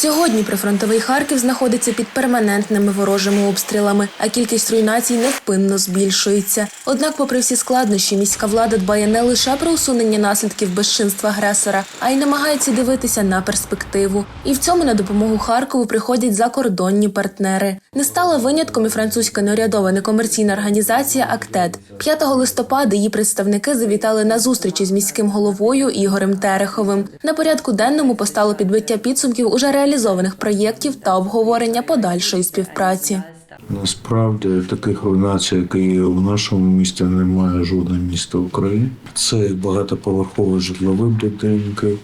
Сьогодні прифронтовий Харків знаходиться під перманентними ворожими обстрілами, а кількість руйнацій невпинно збільшується. Однак, попри всі складнощі, міська влада дбає не лише про усунення наслідків безчинства агресора, а й намагається дивитися на перспективу. І в цьому на допомогу Харкову приходять закордонні партнери. Не стала винятком і французька неурядова некомерційна організація Актед. 5 листопада її представники завітали на зустрічі з міським головою Ігорем Тереховим. На порядку денному постало підбиття підсумків уже реалізованих проєктів та обговорення подальшої співпраці. Насправді таких руйнацій, як і в нашому місті, немає жодного міста України. Це багатоповерхові житлові будинки,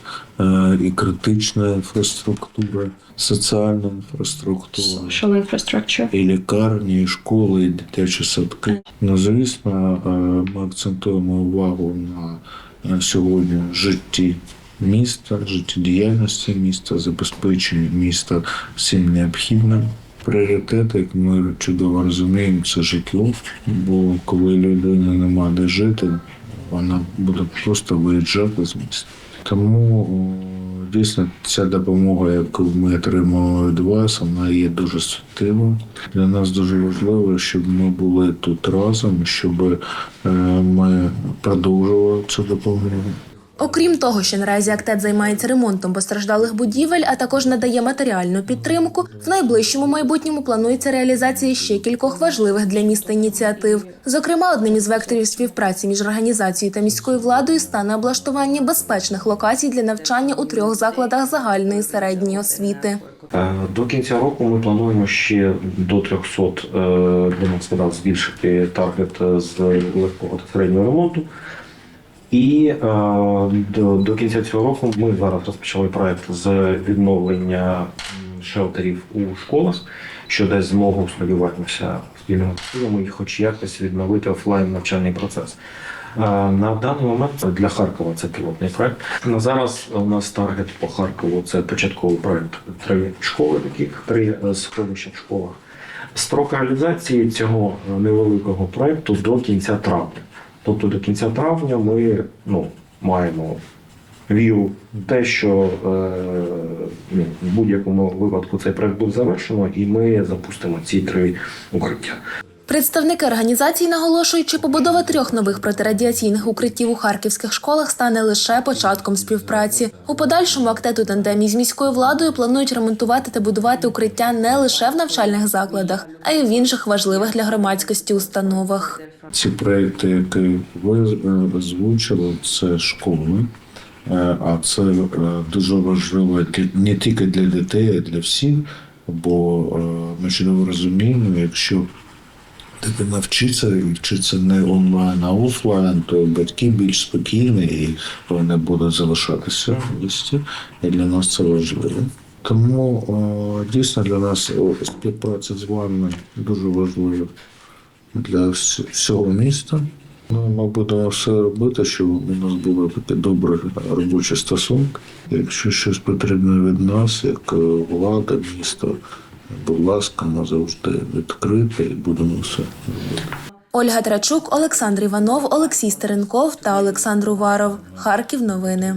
е, і критична інфраструктура, соціальна інфраструктура, social і лікарні, і школи, і дитячі садки. Ну, звісно, е, ми акцентуємо увагу на е, сьогодні житті міста, життєдіяльності міста, забезпеченні міста всім необхідним. Пріоритет, як ми чудово розуміємо, це житло. Бо коли людина нема де жити, вона буде просто виїжджати з міста. Тому дійсно ця допомога, яку ми отримали від вас, вона є дуже суттєва. Для нас дуже важливо, щоб ми були тут разом, щоб е, ми продовжували цю допомогу. Окрім того, що наразі актет займається ремонтом постраждалих будівель, а також надає матеріальну підтримку. В найближчому майбутньому планується реалізація ще кількох важливих для міста ініціатив. Зокрема, одним із векторів співпраці між організацією та міською владою стане облаштування безпечних локацій для навчання у трьох закладах загальної середньої освіти. Е, До кінця року ми плануємо ще до 300 е, для нас збільшити таргет е, з легкого та середнього ремонту. І е, до, до кінця цього року ми зараз розпочали проект з відновлення шелтерів у школах, що дасть змогу, сподіваємося, спільними силами їх хоч якось відновити офлайн навчальний процес. Е, На даний момент для Харкова це пілотний проект. На зараз у нас таргет по Харкову це початковий проект. Три школи, таких три е, сховища в школах. Строк реалізації цього е, невеликого проекту до кінця травня. Тобто до кінця травня ми ну, маємо віру в те, що е, ну, в будь-якому випадку цей проект буде завершено, і ми запустимо ці три укриття. Представники організації наголошують, що побудова трьох нових протирадіаційних укриттів у харківських школах стане лише початком співпраці. У подальшому актету тандемі з міською владою планують ремонтувати та будувати укриття не лише в навчальних закладах, а й в інших важливих для громадськості установах. Ці проекти, які ви е, озвучили, це школи. Е, А це е, дуже важливо не тільки для дітей, а для всіх. Бо ми чудово розуміємо, якщо дитина вчиться і вчиться не онлайн, а офлайн, то батьки більш спокійні і вони будуть залишатися в місті. І для нас це важливо. Тому е, дійсно для нас співпраця з вами дуже важлива для всього міста. Ну, ми будемо все робити, щоб у нас були такі добрі робочі стосунки. Якщо щось потрібно від нас, як е, влада, міста, будь ласка, ми завжди відкриті і будемо все робити. Ольга Трачук, Олександр Іванов, Олексій Стеренков та Олександр Уваров. Харків. Новини.